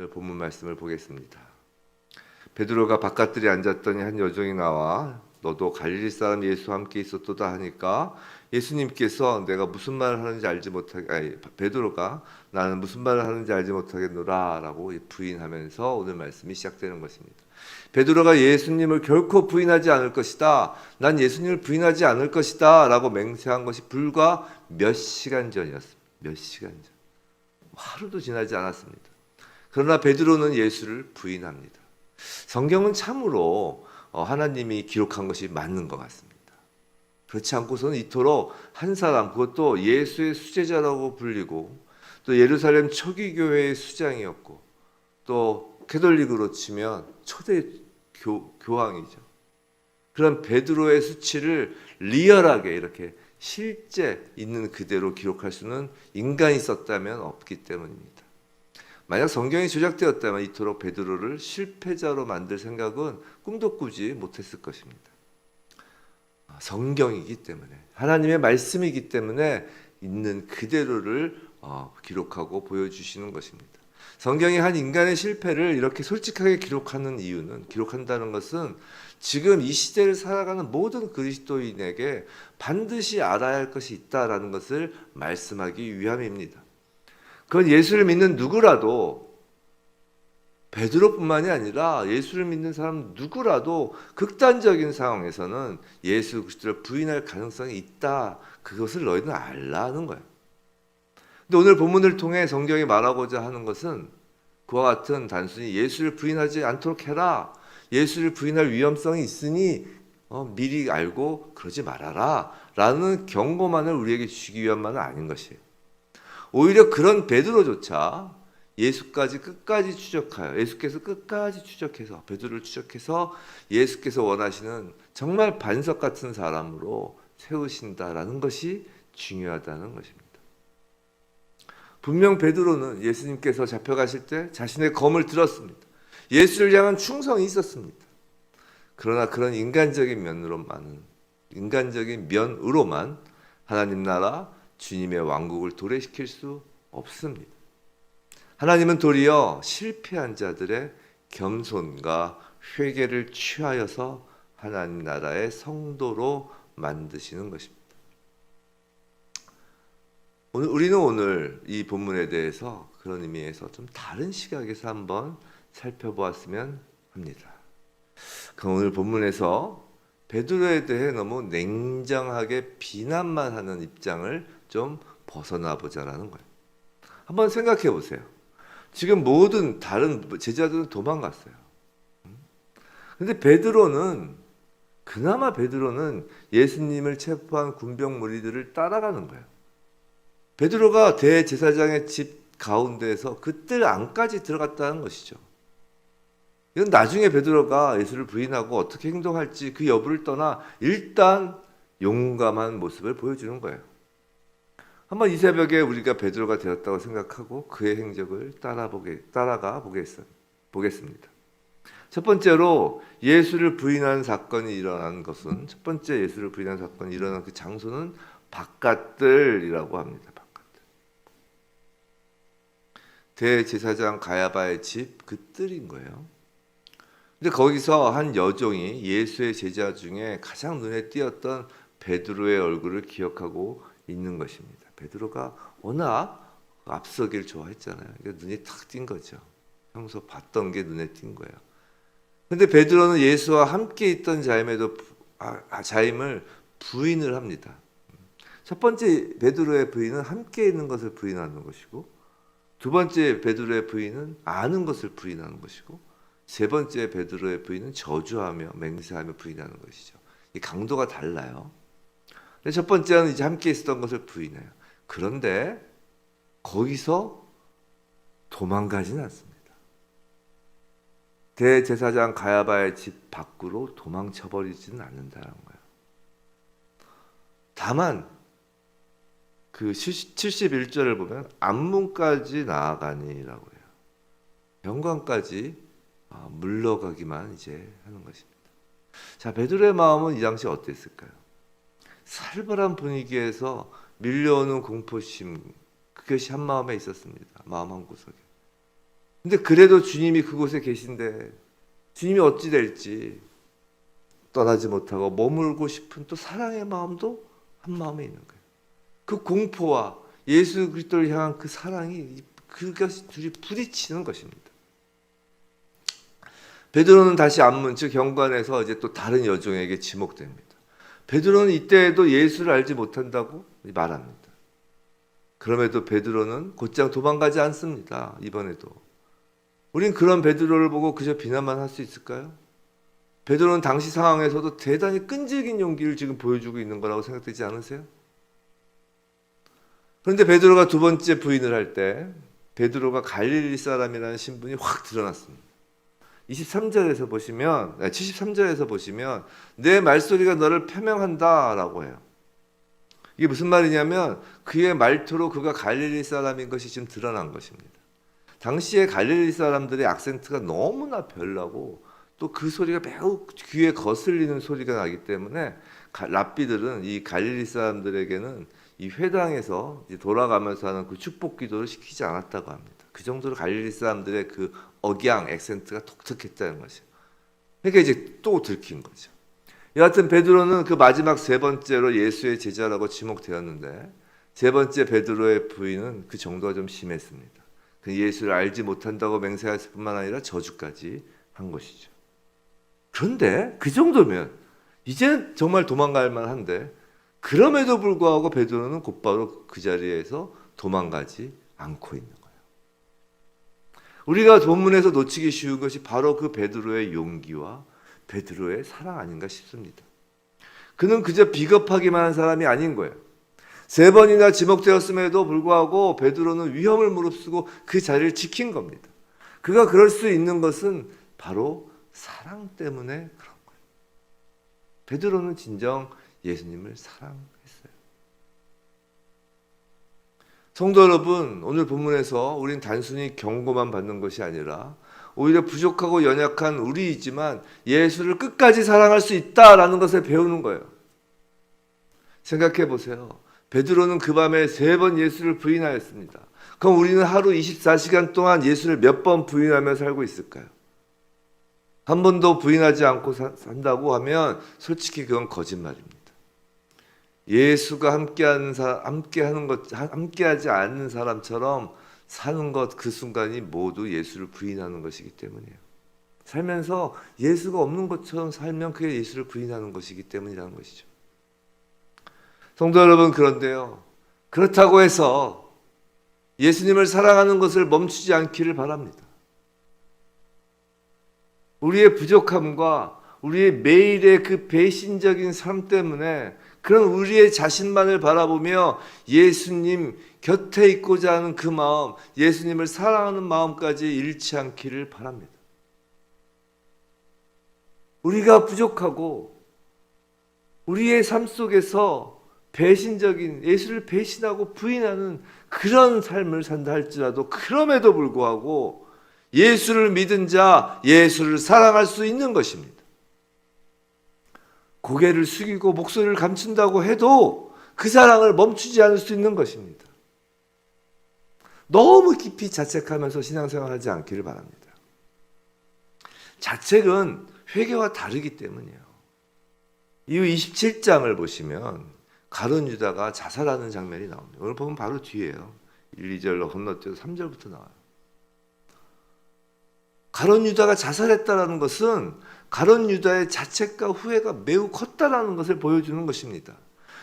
오늘 본문 말씀을 보겠습니다. 베드로가 바깥들에 앉았더니 한 여종이 나와 너도 갈릴리 사람 예수와 함께 있었도다 하니까 예수님께서 내가 무슨 말을 하는지 알지 못하게 아니 베드로가 나는 무슨 말을 하는지 알지 못하겠노라라고 부인하면서 오늘 말씀이 시작되는 것입니다. 베드로가 예수님을 결코 부인하지 않을 것이다. 난 예수님을 부인하지 않을 것이다라고 맹세한 것이 불과 몇 시간 전이었습니다. 몇 시간 전. 하루도 지나지 않았습니다. 그러나 베드로는 예수를 부인합니다. 성경은 참으로 어, 하나님이 기록한 것이 맞는 것 같습니다. 그렇지 않고서는 이토록 한 사람 그것도 예수의 수제자라고 불리고 또 예루살렘 초기 교회의 수장이었고 또 캐톨릭으로 치면 초대 교, 교황이죠. 그런 베드로의 수치를 리얼하게 이렇게 실제 있는 그대로 기록할 수는 인간이 썼다면 없기 때문입니다. 만약 성경이 조작되었다면 이토록 베드로를 실패자로 만들 생각은 꿈도 꾸지 못했을 것입니다. 아, 성경이기 때문에 하나님의 말씀이기 때문에 있는 그대로를 어, 기록하고 보여주시는 것입니다. 성경이 한 인간의 실패를 이렇게 솔직하게 기록하는 이유는 기록한다는 것은 지금 이 시대를 살아가는 모든 그리스도인에게 반드시 알아야 할 것이 있다라는 것을 말씀하기 위함입니다. 그건 예수를 믿는 누구라도 베드로뿐만이 아니라 예수를 믿는 사람 누구라도 극단적인 상황에서는 예수 그리스도를 부인할 가능성이 있다. 그것을 너희는 알라는 거예요. 근데 오늘 본문을 통해 성경이 말하고자 하는 것은 그와 같은 단순히 예수를 부인하지 않도록 해라. 예수를 부인할 위험성이 있으니 어, 미리 알고 그러지 말아라. 라는 경고만을 우리에게 주기 위함만은 아닌 것이에요. 오히려 그런 베드로조차 예수까지 끝까지 추적하여 예수께서 끝까지 추적해서 베드로를 추적해서 예수께서 원하시는 정말 반석 같은 사람으로 세우신다라는 것이 중요하다는 것입니다. 분명 베드로는 예수님께서 잡혀가실 때 자신의 검을 들었습니다. 예수를 향한 충성이 있었습니다. 그러나 그런 인간적인 면으로만은 인간적인 면으로만 하나님 나라 주님의 왕국을 도래시킬 수 없습니다. 하나님은 도리어 실패한 자들의 겸손과 회개를 취하여서 하나님 나라의 성도로 만드시는 것입니다. 오늘 우리는 오늘 이 본문에 대해서 그런 의미에서 좀 다른 시각에서 한번 살펴보았으면 합니다. 그 오늘 본문에서 베드로에 대해 너무 냉정하게 비난만 하는 입장을 좀 벗어나 보자라는 거예요. 한번 생각해 보세요. 지금 모든 다른 제자들은 도망갔어요. 근데 베드로는 그나마 베드로는 예수님을 체포한 군병 무리들을 따라가는 거예요. 베드로가 대제사장의 집 가운데에서 그들 안까지 들어갔다는 것이죠. 이건 나중에 베드로가 예수를 부인하고 어떻게 행동할지 그 여부를 떠나 일단 용감한 모습을 보여주는 거예요. 한번 이 새벽에 우리가 베드로가 되었다고 생각하고 그의 행적을 따라보게 따라가 보겠, 보겠습니다. 첫 번째로 예수를 부인한 사건이 일어난 것은 첫 번째 예수를 부인한 사건이 일어난 그 장소는 바깥들이라고 합니다. 바깥들. 대제사장 가야바의 집 그 뜰인 거예요. 근데 거기서 한 여종이 예수의 제자 중에 가장 눈에 띄었던 베드로의 얼굴을 기억하고 있는 것입니다. 베드로가 워낙 앞서길 좋아했잖아요. 그러니까 눈이 탁 띈 거죠. 평소 봤던 게 눈에 띈 거예요. 근데 베드로는 예수와 함께 있던 자임에도 아, 아, 자임을 부인을 합니다. 첫 번째 베드로의 부인은 함께 있는 것을 부인하는 것이고 두 번째 베드로의 부인은 아는 것을 부인하는 것이고 세 번째 베드로의 부인은 저주하며 맹세하며 부인하는 것이죠. 이 강도가 달라요. 첫 번째는 이제 함께 있었던 것을 부인해요. 그런데 거기서 도망가지는 않습니다. 대제사장 가야바의 집 밖으로 도망쳐버리지는 않는다는 거예요. 다만 그 71절을 보면 안문까지 나아가니라고 해요. 병관까지 아, 물러가기만 이제 하는 것입니다. 자, 베드로의 마음은 이 당시 어땠을까요? 살벌한 분위기에서 밀려오는 공포심 그것이 한 마음에 있었습니다. 마음 한 구석에. 근데 그래도 주님이 그곳에 계신데 주님이 어찌 될지 떠나지 못하고 머물고 싶은 또 사랑의 마음도 한 마음에 있는 거예요. 그 공포와 예수 그리스도를 향한 그 사랑이 그것이 둘이 부딪히는 것입니다. 베드로는 다시 안문 즉 현관에서 이제 또 다른 여종에게 지목됩니다. 베드로는 이때에도 예수를 알지 못한다고 말합니다. 그럼에도 베드로는 곧장 도망가지 않습니다. 이번에도. 우린 그런 베드로를 보고 그저 비난만 할 수 있을까요? 베드로는 당시 상황에서도 대단히 끈질긴 용기를 지금 보여주고 있는 거라고 생각되지 않으세요? 그런데 베드로가 두 번째 부인을 할 때 베드로가 갈릴리 사람이라는 신분이 확 드러났습니다. 23절에서 보시면 73절에서 보시면 내 말소리가 너를 표명한다라고 해요. 이게 무슨 말이냐면 그의 말투로 그가 갈릴리 사람인 것이 지금 드러난 것입니다. 당시에 갈릴리 사람들의 악센트가 너무나 별나고 또 그 소리가 매우 귀에 거슬리는 소리가 나기 때문에 가- 랍비들은 이 갈릴리 사람들에게는 이 회당에서 돌아가면서 하는 그 축복 기도를 시키지 않았다고 합니다. 그 정도로 갈릴리 사람들의 그 억양 액센트가 독특했다는 것이에요. 그러니까 이제 또 들킨 거죠. 여하튼 베드로는 그 마지막 세 번째로 예수의 제자라고 지목되었는데 세 번째 베드로의 부인은 그 정도가 좀 심했습니다. 그 예수를 알지 못한다고 맹세했을 뿐만 아니라 저주까지 한 것이죠. 그런데 그 정도면 이제는 정말 도망갈 만한데 그럼에도 불구하고 베드로는 곧바로 그 자리에서 도망가지 않고 있는 거예요. 우리가 본문에서 놓치기 쉬운 것이 바로 그 베드로의 용기와 베드로의 사랑 아닌가 싶습니다. 그는 그저 비겁하기만 한 사람이 아닌 거예요. 세 번이나 지목되었음에도 불구하고 베드로는 위험을 무릅쓰고 그 자리를 지킨 겁니다. 그가 그럴 수 있는 것은 바로 사랑 때문에 그런 거예요. 베드로는 진정 예수님을 사랑했어요. 성도 여러분, 오늘 본문에서 우린 단순히 경고만 받는 것이 아니라 오히려 부족하고 연약한 우리이지만 예수를 끝까지 사랑할 수 있다라는 것을 배우는 거예요. 생각해 보세요. 베드로는 그 밤에 세 번 예수를 부인하였습니다. 그럼 우리는 하루 24시간 동안 예수를 몇 번 부인하며 살고 있을까요? 한 번도 부인하지 않고 사- 산다고 하면 솔직히 그건 거짓말입니다. 예수가 함께하는 사 함께하는 것 함께하지 않는 사람처럼 사는 것 그 순간이 모두 예수를 부인하는 것이기 때문이에요. 살면서 예수가 없는 것처럼 살면 그게 예수를 부인하는 것이기 때문이라는 것이죠. 성도 여러분 그런데요. 그렇다고 해서 예수님을 사랑하는 것을 멈추지 않기를 바랍니다. 우리의 부족함과 우리의 매일의 그 배신적인 삶 때문에 그런 우리의 자신만을 바라보며 예수님 곁에 있고자 하는 그 마음, 예수님을 사랑하는 마음까지 잃지 않기를 바랍니다. 우리가 부족하고 우리의 삶 속에서 배신적인 예수를 배신하고 부인하는 그런 삶을 산다 할지라도 그럼에도 불구하고 예수를 믿은 자, 예수를 사랑할 수 있는 것입니다. 고개를 숙이고 목소리를 감춘다고 해도 그 사랑을 멈추지 않을 수 있는 것입니다. 너무 깊이 자책하면서 신앙생활하지 않기를 바랍니다. 자책은 회개와 다르기 때문이에요. 이후 27장을 보시면 가론 유다가 자살하는 장면이 나옵니다. 오늘 보면 바로 뒤에요. 1, 2절로 건너뛰어서 3절부터 나와요. 가론 유다가 자살했다라는 것은 가론 유다의 자책과 후회가 매우 컸다라는 것을 보여주는 것입니다.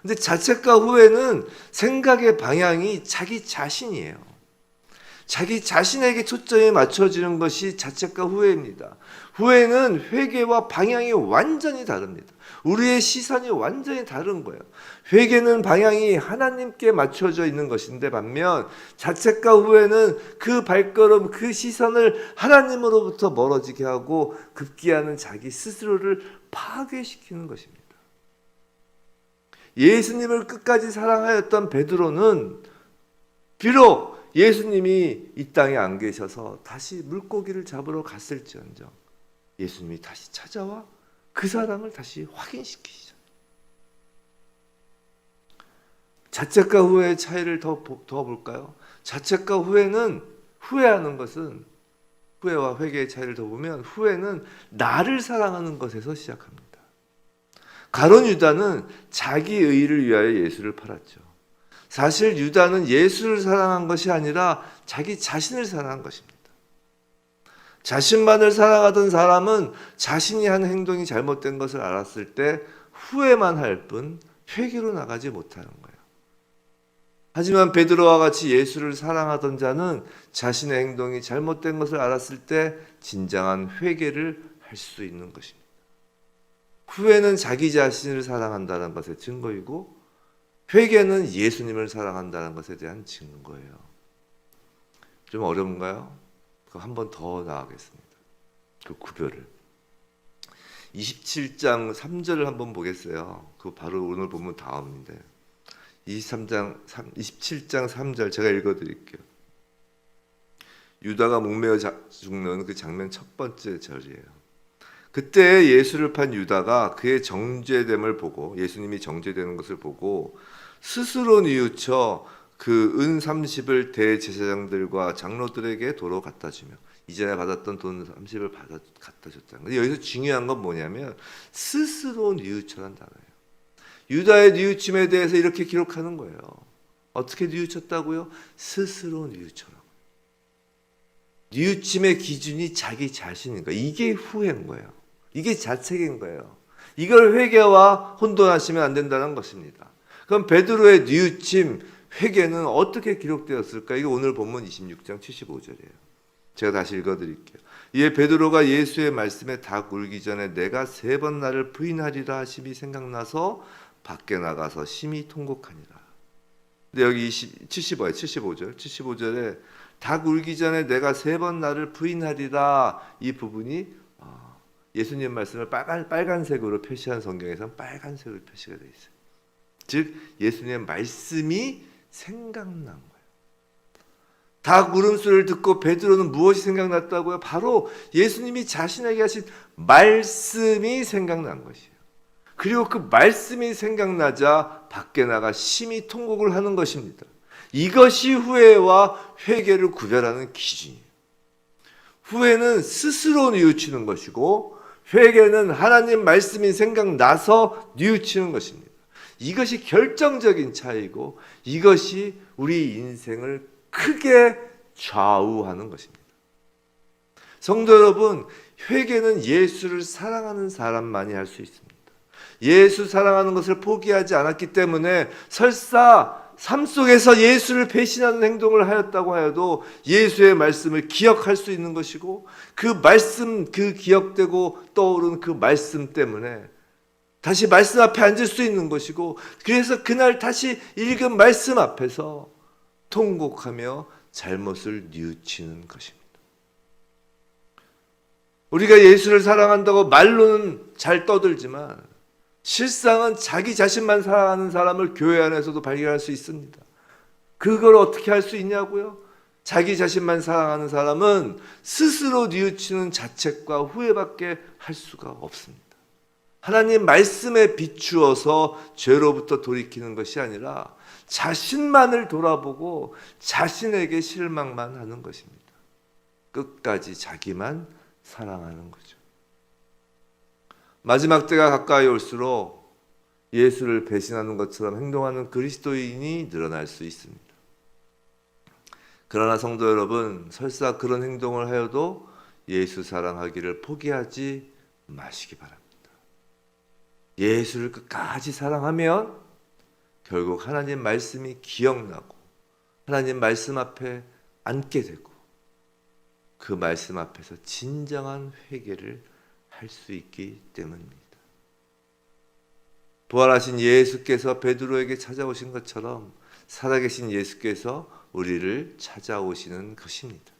근데 자책과 후회는 생각의 방향이 자기 자신이에요. 자기 자신에게 초점이 맞춰지는 것이 자책과 후회입니다. 후회는 회개와 방향이 완전히 다릅니다. 우리의 시선이 완전히 다른 거예요. 회개는 방향이 하나님께 맞춰져 있는 것인데 반면 자책과 후회는 그 발걸음, 그 시선을 하나님으로부터 멀어지게 하고 급기야는 자기 스스로를 파괴시키는 것입니다. 예수님을 끝까지 사랑하였던 베드로는 비록 예수님이 이 땅에 안 계셔서 다시 물고기를 잡으러 갔을지언정 예수님이 다시 찾아와 그 사랑을 다시 확인시키시죠. 자책과 후회의 차이를 더, 보- 더 볼까요? 자책과 후회는 후회하는 것은 후회와 회개의 차이를 더 보면 후회는 나를 사랑하는 것에서 시작합니다. 가론 유다는 자기 의를 위하여 예수를 팔았죠. 사실 유다는 예수를 사랑한 것이 아니라 자기 자신을 사랑한 것입니다. 자신만을 사랑하던 사람은 자신이 한 행동이 잘못된 것을 알았을 때 후회만 할 뿐 회개로 나가지 못하는 거예요. 하지만 베드로와 같이 예수를 사랑하던 자는 자신의 행동이 잘못된 것을 알았을 때 진정한 회개를 할 수 있는 것입니다. 후회는 자기 자신을 사랑한다는 것의 증거이고 회개는 예수님을 사랑한다는 것에 대한 증거예요. 좀 어려운가요? 한 번 더 나가겠습니다. 그 구별을. 27장 3절을 한번 보겠어요. 그 바로 오늘 보면 다음인데. 23장 3, 27장 3절 제가 읽어 드릴게요. 유다가 목매어 자- 죽는 그 장면 첫 번째 절이에요. 그때 예수를 판 유다가 그의 정죄됨을 보고 예수님이 정죄되는 것을 보고 스스로 뉘우쳐 그 은 30을 대제사장들과 장로들에게 도로 갖다 주며 이전에 받았던 돈 30을 받아 갖다 줬다는 거예요. 여기서 중요한 건 뭐냐면 스스로 뉘우쳐란 단어예요. 유다의 뉘우침에 대해서 이렇게 기록하는 거예요. 어떻게 뉘우쳤다고요? 스스로 뉘우쳐라. 뉘우침의 기준이 자기 자신인 거예요. 이게 후회인 거예요. 이게 자책인 거예요. 이걸 회개와 혼돈하시면 안 된다는 것입니다. 그럼 베드로의 뉘우침, 회개는 어떻게 기록되었을까? 이게 오늘 본문 26장 75절이에요. 제가 다시 읽어드릴게요. 이에 베드로가 예수의 말씀에 닭 울기 전에 내가 세 번 나를 부인하리라 하심이 생각나서 밖에 나가서 심히 통곡하니라. 근데 여기 75에 75절 75절에 닭 울기 전에 내가 세 번 나를 부인하리라 이 부분이 어, 예수님 말씀을 빨간 빨간색으로 표시한 성경에서는 빨간색으로 표시가 되어 있어요. 즉 예수님의 말씀이 생각난 거예요. 닭 울음소리를 듣고 베드로는 무엇이 생각났다고요? 바로 예수님이 자신에게 하신 말씀이 생각난 것이에요. 그리고 그 말씀이 생각나자 밖에 나가 심히 통곡을 하는 것입니다. 이것이 후회와 회개를 구별하는 기준이에요. 후회는 스스로 뉘우치는 것이고 회개는 하나님 말씀이 생각나서 뉘우치는 것입니다. 이것이 결정적인 차이고 이것이 우리 인생을 크게 좌우하는 것입니다. 성도 여러분, 회개는 예수를 사랑하는 사람만이 할 수 있습니다. 예수 사랑하는 것을 포기하지 않았기 때문에 설사 삶 속에서 예수를 배신하는 행동을 하였다고 하여도 예수의 말씀을 기억할 수 있는 것이고 그 말씀 그 기억되고 떠오른 그 말씀 때문에 다시 말씀 앞에 앉을 수 있는 것이고 그래서 그날 다시 읽은 말씀 앞에서 통곡하며 잘못을 뉘우치는 것입니다. 우리가 예수를 사랑한다고 말로는 잘 떠들지만 실상은 자기 자신만 사랑하는 사람을 교회 안에서도 발견할 수 있습니다. 그걸 어떻게 할 수 있냐고요? 자기 자신만 사랑하는 사람은 스스로 뉘우치는 자책과 후회밖에 할 수가 없습니다. 하나님 말씀에 비추어서 죄로부터 돌이키는 것이 아니라 자신만을 돌아보고 자신에게 실망만 하는 것입니다. 끝까지 자기만 사랑하는 거죠. 마지막 때가 가까이 올수록 예수를 배신하는 것처럼 행동하는 그리스도인이 늘어날 수 있습니다. 그러나 성도 여러분, 설사 그런 행동을 하여도 예수 사랑하기를 포기하지 마시기 바랍니다. 예수를 끝까지 사랑하면 결국 하나님 말씀이 기억나고 하나님 말씀 앞에 앉게 되고 그 말씀 앞에서 진정한 회개를 할 수 있기 때문입니다. 부활하신 예수께서 베드로에게 찾아오신 것처럼 살아계신 예수께서 우리를 찾아오시는 것입니다.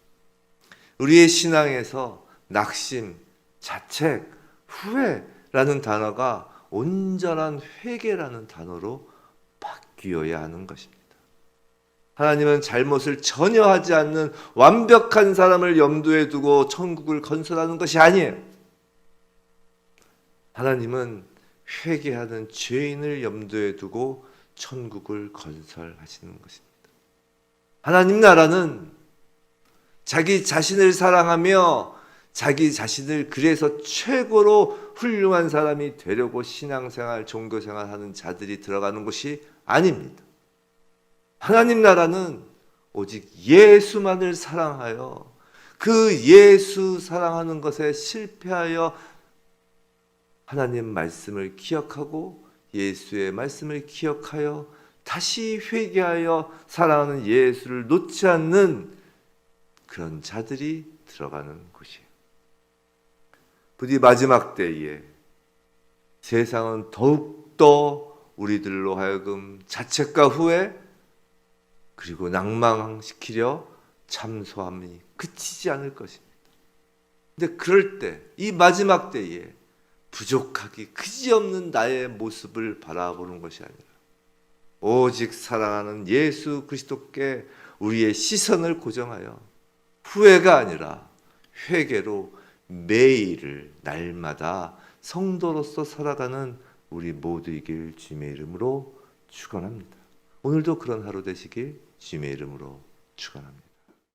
우리의 신앙에서 낙심, 자책, 후회라는 단어가 온전한 회개라는 단어로 바뀌어야 하는 것입니다. 하나님은 잘못을 전혀 하지 않는 완벽한 사람을 염두에 두고 천국을 건설하는 것이 아니에요. 하나님은 회개하는 죄인을 염두에 두고 천국을 건설하시는 것입니다. 하나님 나라는 자기 자신을 사랑하며 자기 자신을 그래서 최고로 훌륭한 사람이 되려고 신앙생활, 종교생활 하는 자들이 들어가는 곳이 아닙니다. 하나님 나라는 오직 예수만을 사랑하여 그 예수 사랑하는 것에 실패하여 하나님 말씀을 기억하고 예수의 말씀을 기억하여 다시 회개하여 사랑하는 예수를 놓지 않는 그런 자들이 들어가는 곳이에요. 부디 마지막 때에 세상은 더욱더 우리들로 하여금 자책과 후회 그리고 낭망시키려 참소함이 그치지 않을 것입니다. 근데 그럴 때, 이 마지막 때에 부족하기 그지없는 나의 모습을 바라보는 것이 아니라 오직 사랑하는 예수 그리스도께 우리의 시선을 고정하여 후회가 아니라 회개로 매일을 날마다 성도로서 살아가는 우리 모두이길 주님의 이름으로 축원합니다. 오늘도 그런 하루 되시길 주님의 이름으로 축원합니다.